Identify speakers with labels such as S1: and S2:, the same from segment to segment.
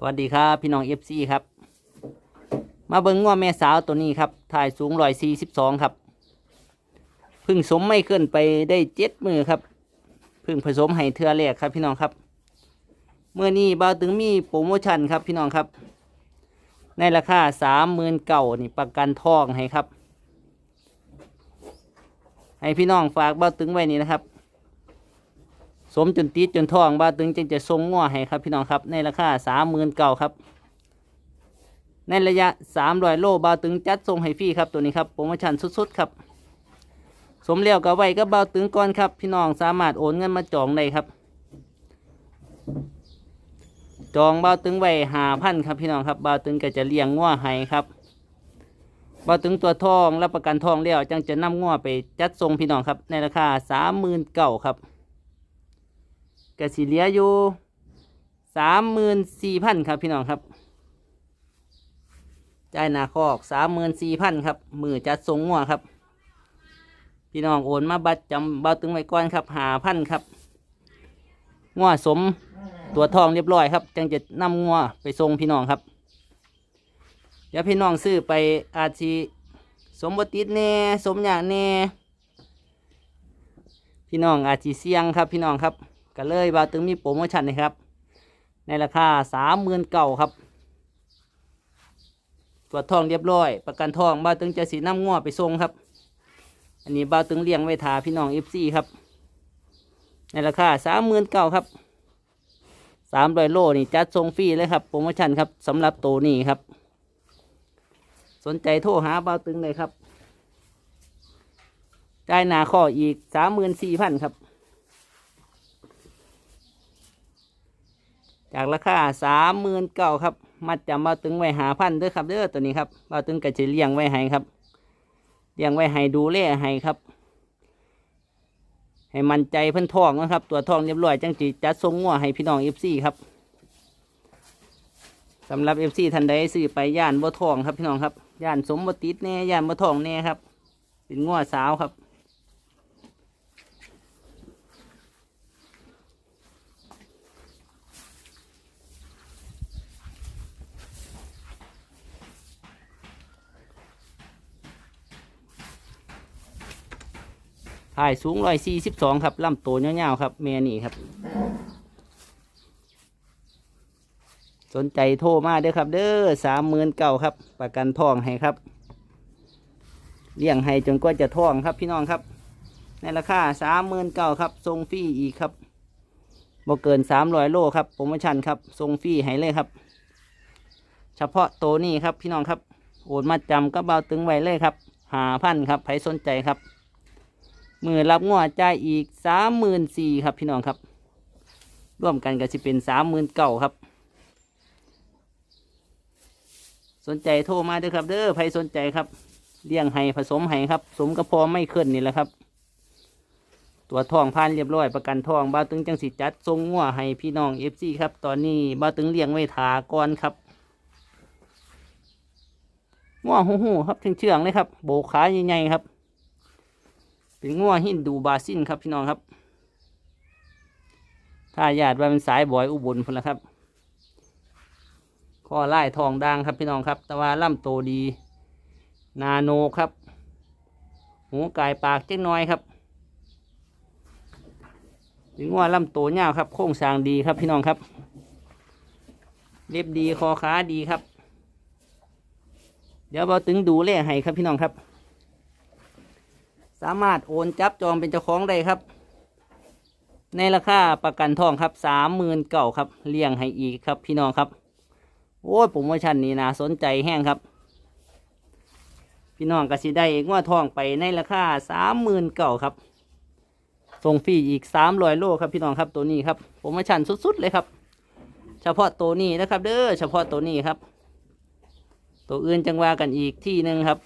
S1: สวัสดีครับ พี่น้องเอฟซีครับ มาเบิ้งง้อแม่สาวตัวนี้ครับถ่ายสูงร้อยสี่สิบสองครับพึ่งสมไม่ขึ้นไปได้เจ็ดมือครับ พึ่งผสมให้เทือแรกครับ พี่น้องครับ เมื่อนี้บ่าวตึงมีโปรโมชั่นครับพี่น้องครับ ในราคาสามหมื่นเก่านี่ประกันทองให้ครับ ให้พี่น้องฝากบ่าวตึงไว้นี่นะครับ สมจนติดจนท้องบ้าตึงจึงจะทรงง้อให้ครับพี่น้องครับในราคาสามหมื่นเก่าครับ ในระยะสามร้อยโลบาตึงจัดทรงให้ฟรีครับตัวนี้ครับโปรโมชั่นสุดๆครับสมเลี้ยวกับไว้ก็บาตึงก่อนครับ พี่น้องสามารถโอนเงินมาจองได้ครับ จองบาตึงไว้หาพันครับพี่น้องครับบาตึงก็จะเลี้ยงง้อให้ครับบาตึงตัวทองรับประกันทองแล้วจังจะนำง้อไปจัดทรงพี่น้องครับ ในราคาสามหมื่นเก่าครับ กสิเหลียอยู่สามหมื่นสี่พันครับพี่น้องครับจ่ายหนาคอกสามหมื่นสี่พันครับ มือจัดทรงงัวครับ พี่น้องโอนมาบัตรจำเบาตึงไว้ก่อนครับหาพันครับงัวสมตัวทองเรียบร้อยครับจังจะนำงัวไปทรงพี่น้องครับ เดี๋ยวพี่น้องซื้อไปอาจสิสมบติดแน่สมอย่างแน่พี่น้องอาจสิเสียงครับพี่น้องครับ ก็เลยบาตึงมีโปรโมชั่นนะครับ ในราคาสามหมื่นเก่าครับตรวจทองเรียบร้อย ประกันทองบาตึงจะสีน้ำง้อไปส่งครับ อันนี้บาตึงเลี้ยงไว้ทาพี่น้องเอฟซีครับ ในราคาสามหมื่นเก่าครับสามร้อยโลนี่จัดส่งฟรีเลยครับโปรโมชั่นครับสำหรับตัวนี้ครับ สนใจโทรหาบาตึงเลยครับจ่ายหนาข้ออีกสามหมื่นสี่พันครับ จากราคาสามหมื่นเก้าครับ มัดจำเบาตึงไว้หาพันเด้อครับเด้อตัวนี้ครับเบาตึงก็จะเลี้ยงไว้ให้ครับเลี้ยงไว้ให้ดูแลให้ครับ ให้มันใจเพิ่นทองนะครับ ตัวทองเรียบร้อยจังจีจัดทรงงัวให้พี่น้องเอฟซีครับสำหรับเอฟซีทันใดซื้อไปย่านบ่ทองครับพี่น้องครับย่านสมบติดแน่ย่านบ่ทองแน่ครับ เป็นงัวสาวครับ ถ่ายสูงร้อยสี่สิบสองครับลำโตัวยาวๆครับเมียนี่ครับ สนใจโทรมาเด้อครับ เด้อสามหมื่นเก่าครับ ประกันทองให้ครับ เลี้ยงให้จนกว่าจะทองครับพี่น้องครับ ในราคาสามหมื่นเก่าครับทรงฟรีอีกครับบ่เกินสามร้อยโลครับโปรโมชั่นครับทรงฟรีให้เลยครับ เฉพาะโตนี้ครับพี่น้องครับ โอนมาจำก็เบาตึงไว้เลยครับหาพันครับใครสนใจครับ มือรับงวดจ่ายอีกสามหมื่นสี่ครับพี่น้องครับ ร่วมกันก็จะเป็นสามหมื่นเก่าครับ สนใจโทรมาเด้อครับ เด้อใครสนใจครับเลี้ยงให้ผสมให้ครับ สมกระพอไม่ขึ้นนี่แหละครับ ตัวทองพันเรียบร้อยประกันทองบ้าตึงจังสิจัดทรงงัวให้พี่น้องเอฟซีครับ ตอนนี้บ้าตึงเลี้ยงไว้ถาก่อนครับงัวหูหูครับเชื่องๆเลยครับ โบกขาใหญ่ๆครับ เป็นงัวหินดูบาซินครับพี่น้องครับถ้าญาติว่าเป็นสายบอยอุบลพุ่นละครับข้อไล่ทองด่างครับพี่น้องครับ แต่ว่าล่ำโตดี นาโนครับหูกายปากเจ๊กน้อยครับเป็นงัวล่ำโตเงาวครับ โค้งสางดีครับพี่น้องครับ เล็บดีคอขาดีครับ เดี๋ยวเราตึงดูเลขให้ครับพี่น้องครับ สามารถโอนจับจองเป็นเจ้าของได้ครับ ในราคาประกันทองครับสามหมื่นเก่าครับเลี้ยงให้อีกครับ พี่น้องครับ โอ้ยโปรโมชั่นนี้นะสนใจแห้งครับ พี่น้องกสิได้งวดทองไปในราคาสามหมื่นเก่าครับส่งฟรีอีกสามร้อยโลครับพี่น้องครับตัวนี้ครับโปรโมชั่นสุดๆเลยครับ เฉพาะตัวนี้นะครับ เด้อเฉพาะตัวนี้ครับ ตัวอื่นจังว่ากันอีกที่หนึ่งครับ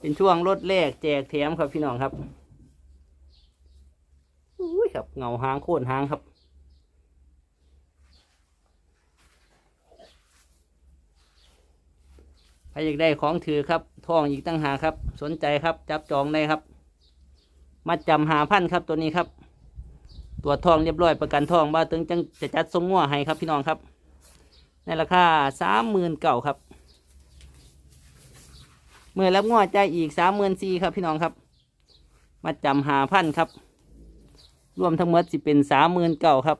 S1: เป็นช่วงรถแรกแจกแถมครับพี่น้องครับอุ้ยครับเงาหางโค่นหางครับ ใครอยากได้ของถือครับทองอีกตั้งหาครับ สนใจครับ จับจองได้ครับ มาจำหาพันครับตัวนี้ครับ ตัวทองเรียบร้อยประกันทองบ้าตึงจังจะจัดทรงงัวให้ครับพี่น้องครับ ในราคาสามหมื่นเก่าครับ มื่อรับงัวใจอีกสามหมื่นสี่ครับพี่น้องครับ มาจำหาพันครับ รวมทั้งหมดสิเป็นสามหมื่นเก่าครับ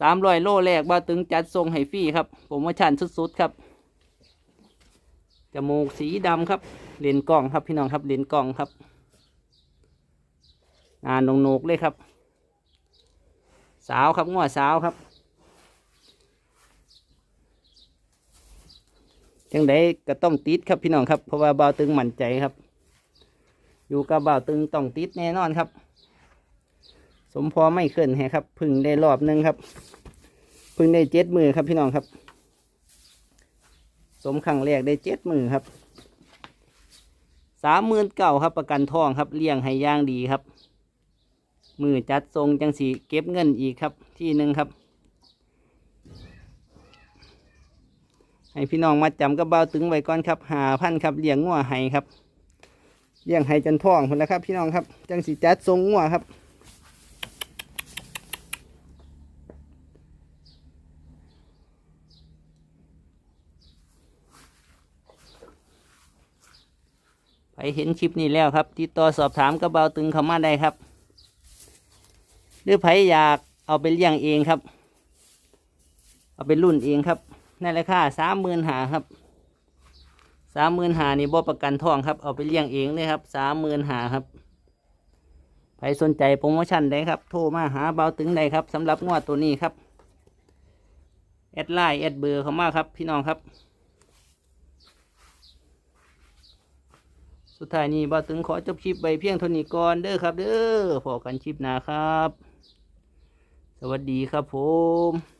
S1: สามร้อยโลแรกบ้าตึงจัดทรงให้ฟรีครับโปรโมชั่นสุดๆครับจมูกสีดำครับ เลนกล้องครับพี่น้องครับเลนกล้องครับงานนกๆเลยครับ สาวครับง้อสาวครับ จังไดก็ต้องติดครับพี่น้องครับเพราะว่าเบาตึงมั่นใจครับ อยู่กับเบาตึงต้องติดแน่นอนครับ สมพอไม่เคลื่อนแฮะครับพึ่งได้รอบหนึงครับพึ่งได้เจ็ดมือครับพี่น้องครับ สมครั้งแรกได้เจ็ดมือครับสามหมื่นเก่าครับประกันทองครับเลี้ยงให้ย่างดีครับ มือจัดทรงจังสีเก็บเงินอีกครับที่หนึ่งครับ ให้พี่น้องมาจำกระเบาตึงไว้ก่อนครับหาพันครับเลี้ยงงัวให้ครับเลี้ยงให้จนท้องคนแล้วครับ พี่น้องครับ จังสีจัดทรงงัวครับไปเห็นคลิปนี้แล้วครับติดต่อสอบถามกระเบาตึงเขามาได้ครับ หรือไผอยากเอาไปเลี้ยงเองครับ เอาไปรุ่นเองครับ ในราคาสามหมื่นหาครับสามหมื่นหานี่บ่ประกันทองครับ เอาไปเลี้ยงเองเลยครับสามหมื่นหาครับใครสนใจโปรโมชั่นได้ครับ โทรมาหาเบาตึงได้ครับสำหรับงวดตัวนี้ครับแอดไลน์แอดเบอร์เขามาครับพี่น้องครับ สุดท้ายนี้บาตึงขอจบคลิปไปเพียงเท่านี้ก่อนเด้อครับ เด้อพอกันคลิปหน้าครับ สวัสดีครับผม